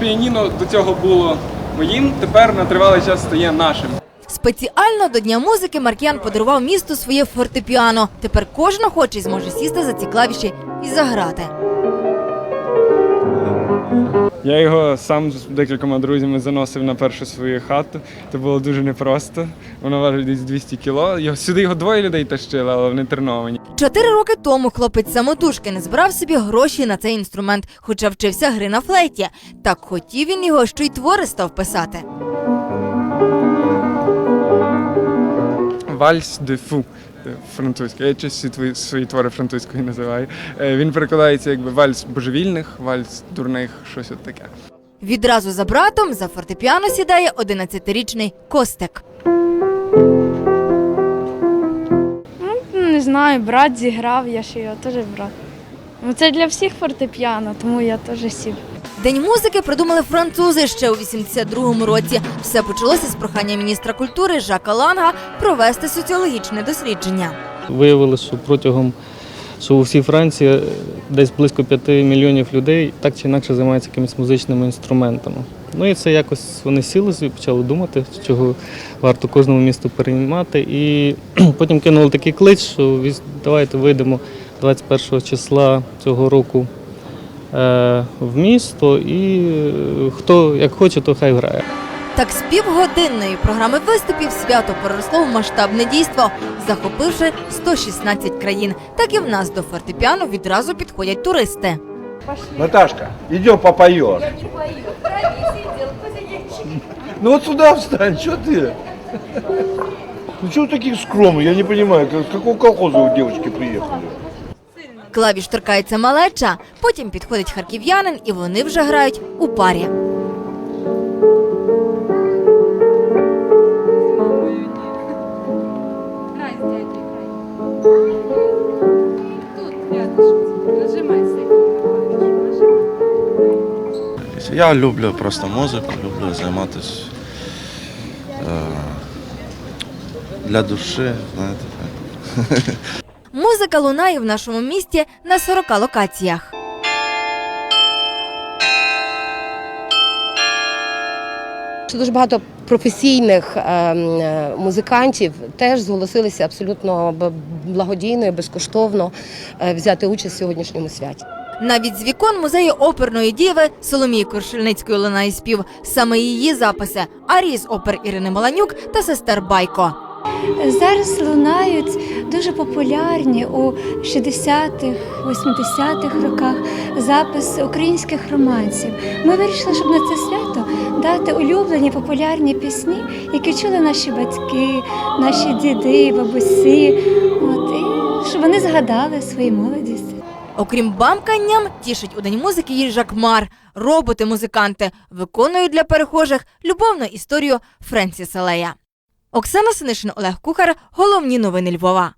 Піаніно до цього було моїм, тепер на тривалий час стає нашим. Спеціально до Дня музики Маркіян подарував місту своє фортепіано. Тепер кожен охочий зможе сісти за ці клавіші і заграти. Я його сам з декількома друзями заносив на першу свою хату. Це було дуже непросто. Воно важить десь 200 кіло. Сюди його двоє людей тащили, але вони треновані. Чотири роки тому хлопець самотужки не збирав собі гроші на цей інструмент, хоча вчився гри на флейті. Так хотів він його, що й твори став писати. Вальс де фу. Французька. Я часто свої, свої твори французькою називаю. Е, Він перекладається якби вальс божевільних, вальс дурних, щось от таке. Відразу за братом за фортепіано сідає 11-річний Костик. Ну, Не знаю, брат зіграв, я ж його теж брат. Ну, це для всіх фортепіано, тому я теж сів. День музики придумали французи ще у 82-му році. Все почалося з прохання міністра культури Жака Ланга провести соціологічне дослідження. Виявили, що протягом що у всій Франції е, десь близько 5 мільйонів людей так чи інакше займаються якимись музичними інструментами. Ну і це якось вони сіли собі, почали думати, чого варто кожному місту переймати. І потім кинули такий клич, що давайте вийдемо 21 числа цього року в місто, і е, хто як хоче, то хай грає. Так з півгодинної програми виступів свято переросло в масштабне дійство, захопивши 116 країн. Так і в нас до фортепіано відразу підходять туристи. Наташка, идем попоешь. Ну вот сюда встань, что ты? Ну что вы таких скромных? Я не понимаю, как- с какого колхоза вы девочки приехали? Клавіш торкається малеча, потім підходить харків'янин, і вони вже грають у парі. Я люблю просто музику, люблю займатися е, для душі, знаєте. Музика лунає в нашому місті на 40 локаціях. Дуже багато професійних ем, е, музикантів теж зголосилися абсолютно благодійно і безкоштовно е, взяти участь в сьогоднішньому святі. Навіть з вікон музею оперної діви Соломії Коршельницької лунає спів. Саме її записи арії з опер Ірини Маланюк та сестер Байко. Зараз лунають дуже популярні у 60-х, 80-х роках записи українських романсів. Ми вирішили, щоб на це свято дати улюблені популярні пісні, які чули наші батьки, наші діди, бабусі. От, і щоб вони згадали свою молодість. Окрім бамканням, тішить у день музики їжак Мар. Роботи-музиканти виконують для перехожих любовну історію Френсіса Лея. Оксана Синишин, Олег Кухар. Головні новини Львова.